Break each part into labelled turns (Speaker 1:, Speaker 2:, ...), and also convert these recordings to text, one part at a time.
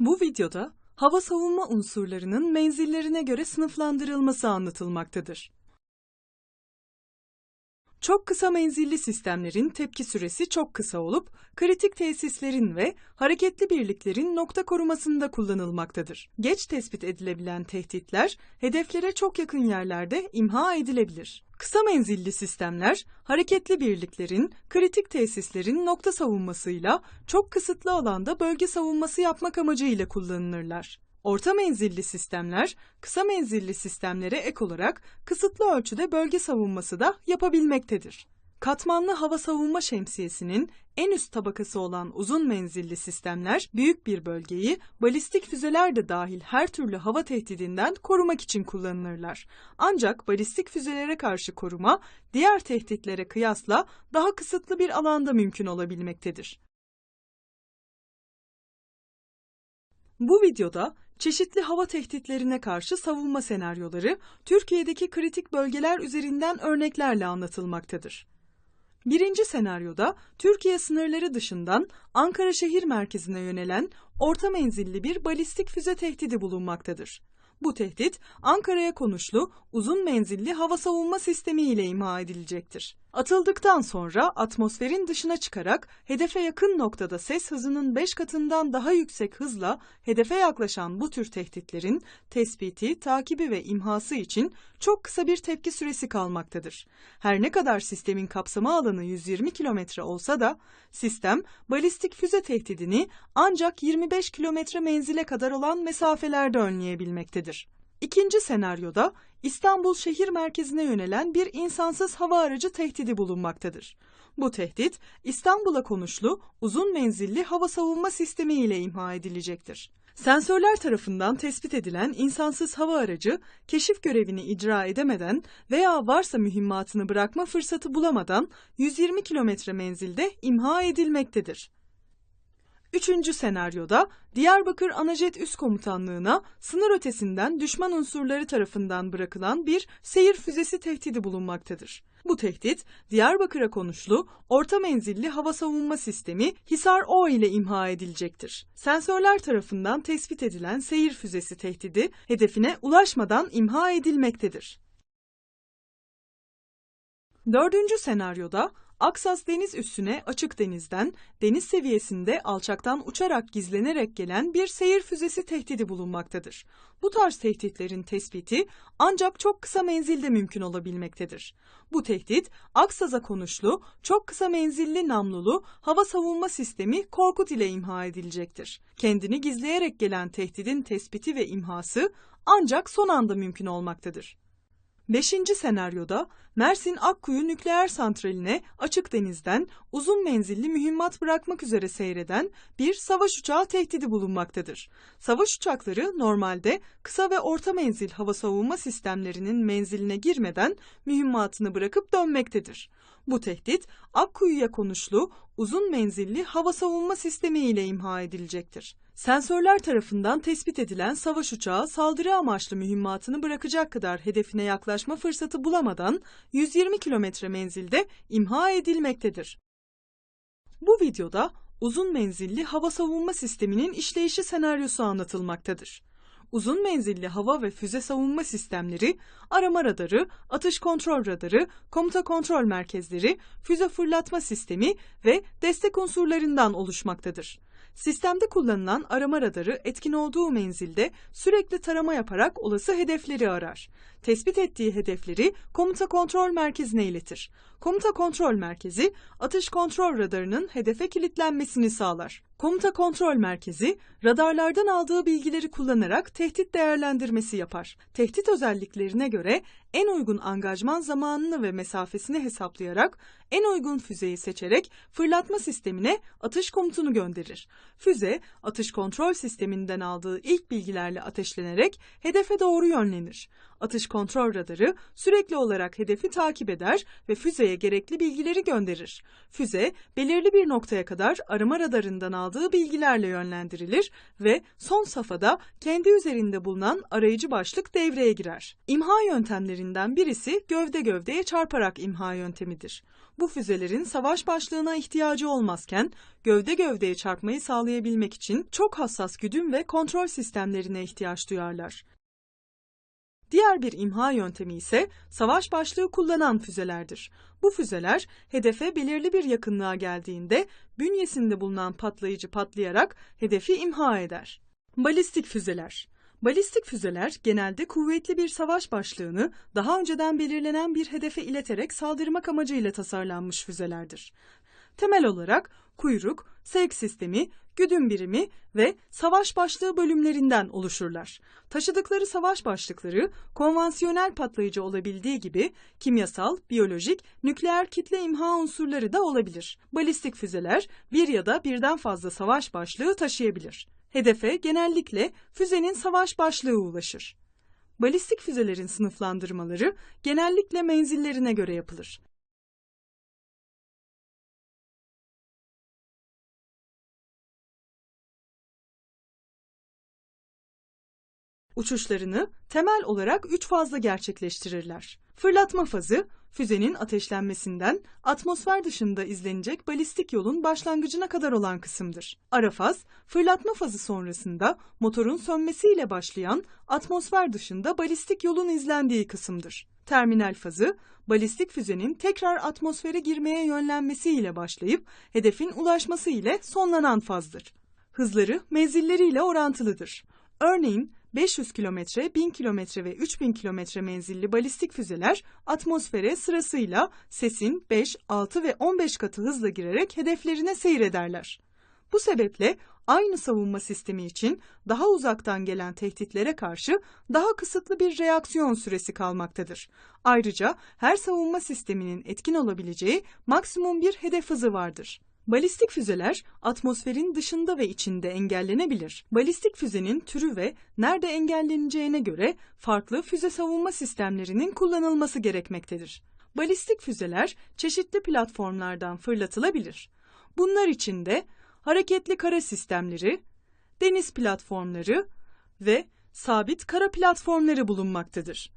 Speaker 1: Bu videoda hava savunma unsurlarının menzillerine göre sınıflandırılması anlatılmaktadır. Çok kısa menzilli sistemlerin tepki süresi çok kısa olup, kritik tesislerin ve hareketli birliklerin nokta korumasında kullanılmaktadır. Geç tespit edilebilen tehditler, hedeflere çok yakın yerlerde imha edilebilir. Kısa menzilli sistemler, hareketli birliklerin, kritik tesislerin nokta savunmasıyla çok kısıtlı alanda bölge savunması yapmak amacıyla kullanılırlar. Orta menzilli sistemler, kısa menzilli sistemlere ek olarak kısıtlı ölçüde bölge savunması da yapabilmektedir. Katmanlı hava savunma şemsiyesinin en üst tabakası olan uzun menzilli sistemler, büyük bir bölgeyi balistik füzeler de dahil her türlü hava tehdidinden korumak için kullanılırlar. Ancak balistik füzelere karşı koruma, diğer tehditlere kıyasla daha kısıtlı bir alanda mümkün olabilmektedir. Bu videoda çeşitli hava tehditlerine karşı savunma senaryoları Türkiye'deki kritik bölgeler üzerinden örneklerle anlatılmaktadır. Birinci senaryoda Türkiye sınırları dışından Ankara şehir merkezine yönelen orta menzilli bir balistik füze tehdidi bulunmaktadır. Bu tehdit Ankara'ya konuşlu uzun menzilli hava savunma sistemi ile imha edilecektir. Atıldıktan sonra atmosferin dışına çıkarak hedefe yakın noktada ses hızının 5 katından daha yüksek hızla hedefe yaklaşan bu tür tehditlerin tespiti, takibi ve imhası için çok kısa bir tepki süresi kalmaktadır. Her ne kadar sistemin kapsama alanı 120 kilometre olsa da sistem balistik füze tehdidini ancak 25 kilometre menzile kadar olan mesafelerde önleyebilmektedir. İkinci senaryoda İstanbul şehir merkezine yönelen bir insansız hava aracı tehdidi bulunmaktadır. Bu tehdit İstanbul'a konuşlu uzun menzilli hava savunma sistemi ile imha edilecektir. Sensörler tarafından tespit edilen insansız hava aracı keşif görevini icra edemeden veya varsa mühimmatını bırakma fırsatı bulamadan 120 kilometre menzilde imha edilmektedir. Üçüncü senaryoda Diyarbakır Anajet Üst Komutanlığı'na sınır ötesinden düşman unsurları tarafından bırakılan bir seyir füzesi tehdidi bulunmaktadır. Bu tehdit Diyarbakır'a konuşlu orta menzilli hava savunma sistemi Hisar-O ile imha edilecektir. Sensörler tarafından tespit edilen seyir füzesi tehdidi hedefine ulaşmadan imha edilmektedir. Dördüncü senaryoda Aksas deniz üssüne açık denizden, deniz seviyesinde alçaktan uçarak gizlenerek gelen bir seyir füzesi tehdidi bulunmaktadır. Bu tarz tehditlerin tespiti ancak çok kısa menzilde mümkün olabilmektedir. Bu tehdit Aksaz'a konuşlu, çok kısa menzilli namlulu hava savunma sistemi Korkut ile imha edilecektir. Kendini gizleyerek gelen tehdidin tespiti ve imhası ancak son anda mümkün olmaktadır. Beşinci senaryoda Mersin Akkuyu Nükleer Santrali'ne açık denizden uzun menzilli mühimmat bırakmak üzere seyreden bir savaş uçağı tehdidi bulunmaktadır. Savaş uçakları normalde kısa ve orta menzil hava savunma sistemlerinin menziline girmeden mühimmatını bırakıp dönmektedir. Bu tehdit Akkuyu'ya konuşlu uzun menzilli hava savunma sistemi ile imha edilecektir. Sensörler tarafından tespit edilen savaş uçağı saldırı amaçlı mühimmatını bırakacak kadar hedefine yaklaşma fırsatı bulamadan 120 kilometre menzilde imha edilmektedir. Bu videoda uzun menzilli hava savunma sisteminin işleyişi senaryosu anlatılmaktadır. Uzun menzilli hava ve füze savunma sistemleri, arama radarı, atış kontrol radarı, komuta kontrol merkezleri, füze fırlatma sistemi ve destek unsurlarından oluşmaktadır. Sistemde kullanılan arama radarı etkin olduğu menzilde sürekli tarama yaparak olası hedefleri arar. Tespit ettiği hedefleri komuta kontrol merkezine iletir. Komuta kontrol merkezi atış kontrol radarının hedefe kilitlenmesini sağlar. Komuta kontrol merkezi radarlardan aldığı bilgileri kullanarak tehdit değerlendirmesi yapar. Tehdit özelliklerine göre en uygun angajman zamanını ve mesafesini hesaplayarak en uygun füzeyi seçerek fırlatma sistemine atış komutunu gönderir. Füze, atış kontrol sisteminden aldığı ilk bilgilerle ateşlenerek hedefe doğru yönlenir. Atış kontrol radarı sürekli olarak hedefi takip eder ve füzeye gerekli bilgileri gönderir. Füze, belirli bir noktaya kadar arama radarından aldığı bilgilerle yönlendirilir ve son safhada kendi üzerinde bulunan arayıcı başlık devreye girer. İmha yöntemlerinden birisi gövde gövdeye çarparak imha yöntemidir. Bu füzelerin savaş başlığına ihtiyacı olmazken gövde gövdeye çarpmayı sağlayabilmek için çok hassas güdüm ve kontrol sistemlerine ihtiyaç duyarlar. Diğer bir imha yöntemi ise savaş başlığı kullanan füzelerdir. Bu füzeler hedefe belirli bir yakınlığa geldiğinde bünyesinde bulunan patlayıcı patlayarak hedefi imha eder. Balistik füzeler Balistik füzeler genelde kuvvetli bir savaş başlığını daha önceden belirlenen bir hedefe ileterek saldırmak amacıyla tasarlanmış füzelerdir. Temel olarak kuyruk, sevk sistemi, güdüm birimi ve savaş başlığı bölümlerinden oluşurlar. Taşıdıkları savaş başlıkları konvansiyonel patlayıcı olabildiği gibi kimyasal, biyolojik, nükleer kitle imha unsurları da olabilir. Balistik füzeler bir ya da birden fazla savaş başlığı taşıyabilir. Hedefe genellikle füzenin savaş başlığı ulaşır. Balistik füzelerin sınıflandırmaları genellikle menzillerine göre yapılır. Uçuşlarını temel olarak üç fazla gerçekleştirirler. Fırlatma fazı, füzenin ateşlenmesinden atmosfer dışında izlenecek balistik yolun başlangıcına kadar olan kısımdır. Ara faz, fırlatma fazı sonrasında motorun sönmesiyle başlayan atmosfer dışında balistik yolun izlendiği kısımdır. Terminal fazı, balistik füzenin tekrar atmosfere girmeye yönlenmesiyle başlayıp hedefin ulaşması ile sonlanan fazdır. Hızları menzilleriyle orantılıdır. Örneğin 500 kilometre, 1000 kilometre ve 3000 kilometre menzilli balistik füzeler atmosfere sırasıyla sesin 5, 6 ve 15 katı hızla girerek hedeflerine seyrederler. Bu sebeple aynı savunma sistemi için daha uzaktan gelen tehditlere karşı daha kısıtlı bir reaksiyon süresi kalmaktadır. Ayrıca her savunma sisteminin etkin olabileceği maksimum bir hedef hızı vardır. Balistik füzeler atmosferin dışında ve içinde engellenebilir. Balistik füzenin türü ve nerede engelleneceğine göre farklı füze savunma sistemlerinin kullanılması gerekmektedir. Balistik füzeler çeşitli platformlardan fırlatılabilir. Bunlar içinde hareketli kara sistemleri, deniz platformları ve sabit kara platformları bulunmaktadır.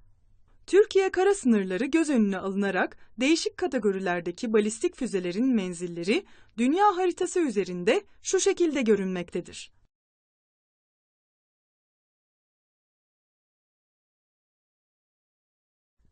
Speaker 1: Türkiye kara sınırları göz önüne alınarak değişik kategorilerdeki balistik füzelerin menzilleri dünya haritası üzerinde şu şekilde görünmektedir.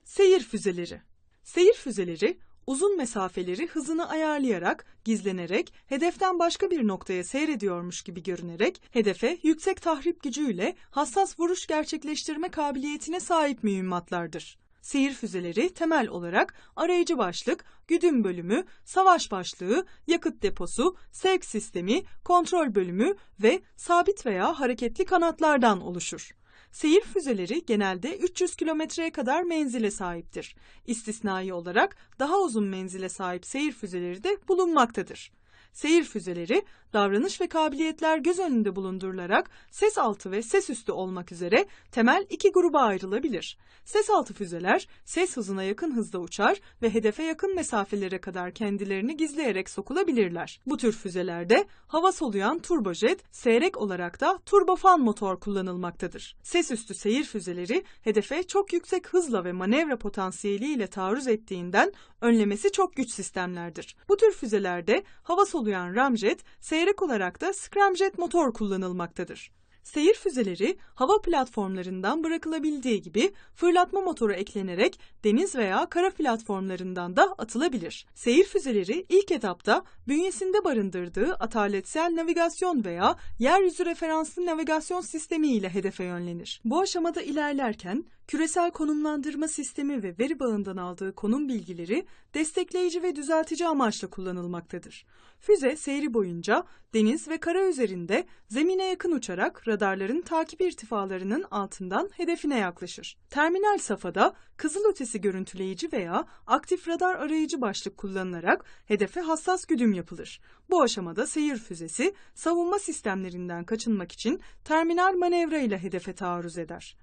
Speaker 1: Seyir füzeleri Seyir füzeleri uzun mesafeleri hızını ayarlayarak, gizlenerek, hedeften başka bir noktaya seyrediyormuş gibi görünerek, hedefe yüksek tahrip gücüyle hassas vuruş gerçekleştirme kabiliyetine sahip mühimmatlardır. Seyir füzeleri temel olarak arayıcı başlık, güdüm bölümü, savaş başlığı, yakıt deposu, sevk sistemi, kontrol bölümü ve sabit veya hareketli kanatlardan oluşur. Seyir füzeleri genelde 300 kilometreye kadar menzile sahiptir. İstisnai olarak daha uzun menzile sahip seyir füzeleri de bulunmaktadır. Seyir füzeleri davranış ve kabiliyetler göz önünde bulundurularak ses altı ve ses üstü olmak üzere temel iki gruba ayrılabilir. Ses altı füzeler ses hızına yakın hızda uçar ve hedefe yakın mesafelere kadar kendilerini gizleyerek sokulabilirler. Bu tür füzelerde hava soluyan turbojet, seyrek olarak da turbofan motor kullanılmaktadır. Ses üstü seyir füzeleri hedefe çok yüksek hızla ve manevra potansiyeliyle taarruz ettiğinden önlemesi çok güç sistemlerdir. Bu tür füzelerde hava soluyan ramjet, seyrek olarak da scramjet motor kullanılmaktadır. Seyir füzeleri hava platformlarından bırakılabildiği gibi fırlatma motoru eklenerek deniz veya kara platformlarından da atılabilir. Seyir füzeleri ilk etapta bünyesinde barındırdığı ataletsel navigasyon veya yeryüzü referanslı navigasyon sistemi ile hedefe yönlenir. Bu aşamada ilerlerken küresel konumlandırma sistemi ve veri bağından aldığı konum bilgileri destekleyici ve düzeltici amaçla kullanılmaktadır. Füze seyri boyunca deniz ve kara üzerinde zemine yakın uçarak radarların takip irtifalarının altından hedefine yaklaşır. Terminal safhada kızılötesi görüntüleyici veya aktif radar arayıcı başlık kullanılarak hedefe hassas güdüm yapılır. Bu aşamada seyir füzesi savunma sistemlerinden kaçınmak için terminal manevra ile hedefe taarruz eder.